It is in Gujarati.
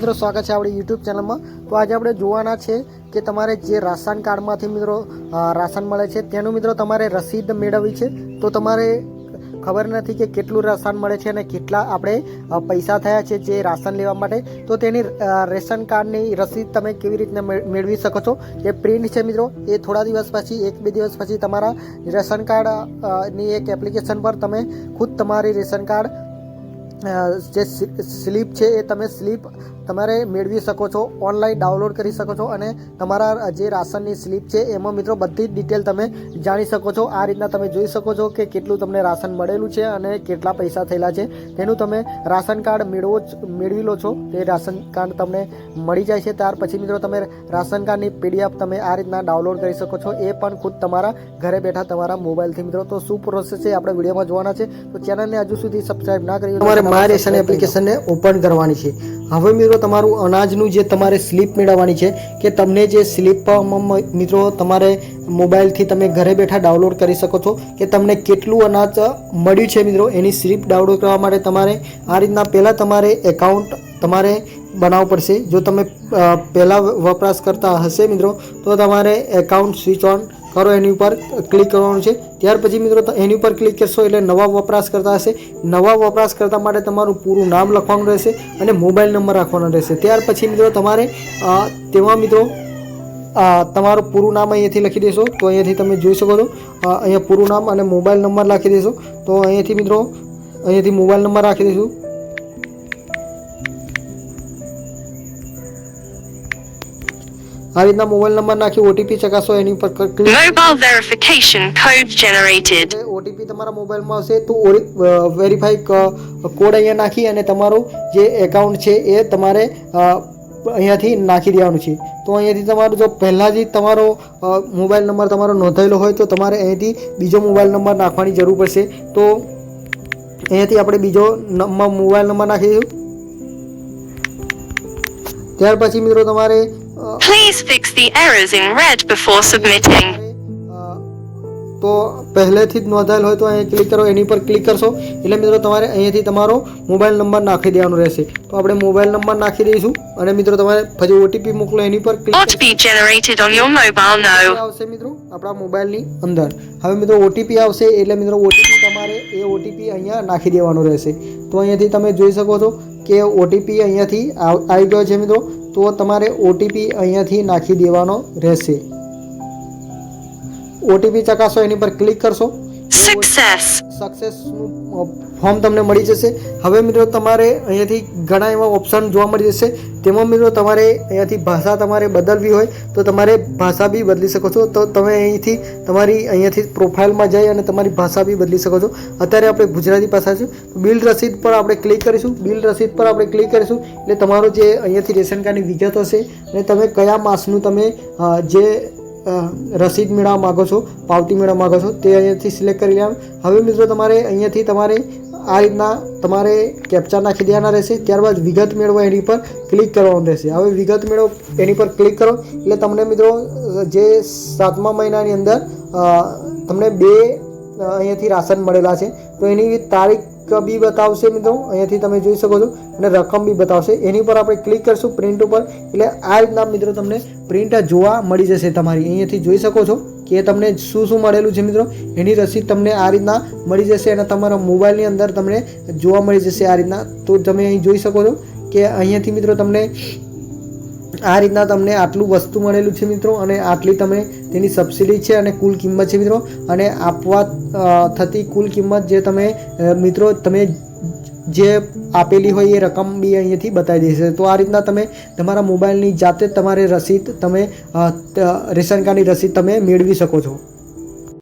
મિત્રો, સ્વાગત છે આપણી યુટ્યુબ ચેનલમાં. તો આજે આપણે જોવાના છે કે તમારે જે રાશન કાર્ડમાંથી મિત્રો રાશન મળે છે, તેનું મિત્રો તમારે રસીદ મેળવવી છે. તો તમારે ખબર નથી કે કેટલું રાશન મળે છે અને કેટલા આપણે પૈસા થયા છે જે રાશન લેવા માટે. તો તેની રેશન કાર્ડની રસીદ તમે કેવી રીતના મેળ- મેળવી શકો છો? જે પ્રિન્ટ છે મિત્રો. એ થોડા દિવસ પછી, એક બે દિવસ પછી તમારા રેશન કાર્ડની એક એપ્લિકેશન પર તમે ખુદ તમારી રેશન કાર્ડ જે સ્લીપ છે એ તમે સ્લીપ તમારે મેળવી શકો છો ઓનલાઈન ડાઉનલોડ કરી શકો છો અને તમારા જે રાશનની સ્લીપ છે એમાં મિત્રો બધી જ ડિટેલ તમે જાણી શકો છો. આ રીતના તમે જોઈ શકો છો કે કેટલું તમને રાશન મળેલું છે અને કેટલા પૈસા થયેલા છે. તેનું તમે રાશન કાર્ડ મેળવો મેળવી લો છો. તે રાશન કાર્ડ તમને મળી જાય છે. ત્યાર પછી મિત્રો તમે રાશન કાર્ડની પીડીએફ તમે આ રીતના ડાઉનલોડ કરી શકો છો. એ પણ ખુદ તમારા ઘરે બેઠા તમારા મોબાઈલથી મિત્રો. તો શું પ્રોસેસ છે? આપણે વિડીયોમાં જોવાના છે. તો ચેનલને હજુ સુધી સબસ્ક્રાઈબ ના કરી તમારે માય રેશન એપ્લિકેશનને ઓપન કરવાની છે. હવે મિત્રો તમારું અનાજનું જે તમારે સ્લીપ મેળવવાની છે, કે તમને જે સ્લીપ મિત્રો, તમારે મોબાઈલથી તમે ઘરે બેઠા ડાઉનલોડ કરી શકો છો, કે તમને કેટલું અનાજ મળ્યું છે મિત્રો, એની સ્લીપ ડાઉનલોડ કરવા માટે તમારે આ રીતના પહેલાં તમારે એકાઉન્ટ તમારે બનાવવું પડશે. જો તમે પહેલાં વપરાશ કરતા હશે મિત્રો, તો તમારે એકાઉન્ટ સ્વિચ ઓન કરો એની ઉપર ક્લિક કરવાનું છે. ત્યાર પછી મિત્રો એની ઉપર ક્લિક કરશો એટલે નવા વપરાશ કરતા હશે. નવા વપરાશકર્તા માટે તમારું પૂરું નામ લખવાનું રહેશે અને મોબાઈલ નંબર રાખવાનો રહેશે. ત્યાર પછી મિત્રો, તમારે તેમાં મિત્રો તમારું પૂરું નામ અહીંયાથી લખી દેશો. તો અહીંયાથી તમે જોઈ શકો છો અહીંયા પૂરું નામ અને મોબાઈલ નંબર લખી દેશો. તો અહીંયાથી મિત્રો, અહીંયાથી મોબાઈલ નંબર રાખી દઈશું આ રીતના મોબાઈલ નંબર નાખી ઓટીપી ચકાસો એની ઉપર click Mobile verification code generated. OTP તમારા મોબાઈલમાં આવશે તો વેરીફાઈ કોડ અહીંયા નાખી અને તમારું જે એકાઉન્ટ છે એ તમારે અહીંયાથી નાખી દેવાનું છે. તો અહીંયાથી તમારું જો પહેલાંથી તમારો મોબાઈલ નંબર તમારો નોંધાયેલો હોય તો તમારે અહીંયાથી બીજો મોબાઈલ નંબર નાખવાની જરૂર પડશે. તો અહીંયાથી આપણે બીજો મોબાઈલ નંબર નાખી દઈશું ત્યાર પછી મિત્રો તમારે Please fix the errors in red before submitting. તો પહેલેથી જ નોંધાયેલ હોય તો અહીંયા ક્લિક કરો એની પર ક્લિક કરશો. એટલે મિત્રો તમારે અહીંયાથી તમારો મોબાઈલ નંબર નાખી દેવાનો રહેશે. તો આપણે મોબાઈલ નંબર નાખી દઈશું અને મિત્રો તમારે પછી ઓટીપી મોકલો એની પર ક્લિક. આવશે મિત્રો આપણા મોબાઈલની અંદર. હવે મિત્રો ઓટીપી આવશે એટલે મિત્રો ઓટીપી તમારે એ ઓટીપી અહીંયા નાખી દેવાનો રહેશે. તો અહીંયાથી તમે જોઈ શકો છો કે ઓટીપી અહીંયાથી આવી ગયો છે મિત્રો. તો તમારે ઓટીપી અહીંયાથી નાખી દેવાનો રહેશે ઓટીપી ચકાસો એની પર ક્લિક કરશો Success. સક્સેસનું ફોર્મ તમને મળી જશે. હવે મિત્રો તમારે અહીંયાથી ઘણા એવા ઓપ્શન જોવા મળી જશે. તેમાં મિત્રો તમારે અહીંયાથી ભાષા તમારે બદલવી હોય તો તમારે ભાષા બી બદલી શકો છો. તો તમે અહીંથી તમારી અહીંયાથી પ્રોફાઇલમાં જઈ અને તમારી ભાષા બી બદલી શકો છો. અત્યારે આપણે ગુજરાતી ભાષા છે. બિલ રસીદ પર આપણે ક્લિક કરીશું. બિલ રસીદ પર આપણે ક્લિક કરીશું. એટલે તમારો જે અહીંયાથી રેશન કાર્ડની વિગત હશે અને તમે કયા માસનું તમે જે રસીદ મેળવવા માગો છો, પાવતી મેળવવા માગો છો, તે અહીંયાથી સિલેક્ટ કરી લેવાનું. હવે મિત્રો તમારે અહીંયાથી તમારે આ રીતના તમારે કેપ્ચા નાખી દેવાના રહેશે, ત્યારબાદ વિગત મેળવો એની પર ક્લિક કરવાનું રહેશે. હવે વિગત મેળવો એની પર ક્લિક કરો, એટલે તમને મિત્રો જે સાતમા મહિનાની અંદર તમને બે અહીંયાથી રાશન મળેલા છે. તો એની તારીખ બી બતાવશે મિત્રો, અહીંયાથી તમે જોઈ શકો છો. અને રકમ બી બતાવશે. એની પર આપણે ક્લિક કરશું પ્રિન્ટ ઉપર. એટલે આ રીતના મિત્રો તમને પ્રિન્ટ જોવા મળી જશે તમારી. અહીંયાથી જોઈ શકો છો કે તમને શું શું મળેલું છે મિત્રો. એની રસીદ તમને આ રીતના મળી જશે અને તમારા મોબાઈલની અંદર તમને જોવા મળી જશે આ રીતના. તો તમે અહીં જોઈ શકો છો કે અહીંયાથી મિત્રો તમને આ રીતના તમને આટલું વસ્તુ મળેલું છે મિત્રો અને આટલી તમે તેની સબસિડી છે અને કુલ કિંમત છે મિત્રો અને આપવા થતી કુલ કિંમત જે તમે મિત્રો તમે જે આપેલી હોય એ રકમ બી અહીંયાથી બતાવી દેશે. તો આ રીતના તમે તમારા મોબાઈલની જાતે તમારે રસીદ તમે રેશન કાર્ડની રસીદ તમે મેળવી શકો છો.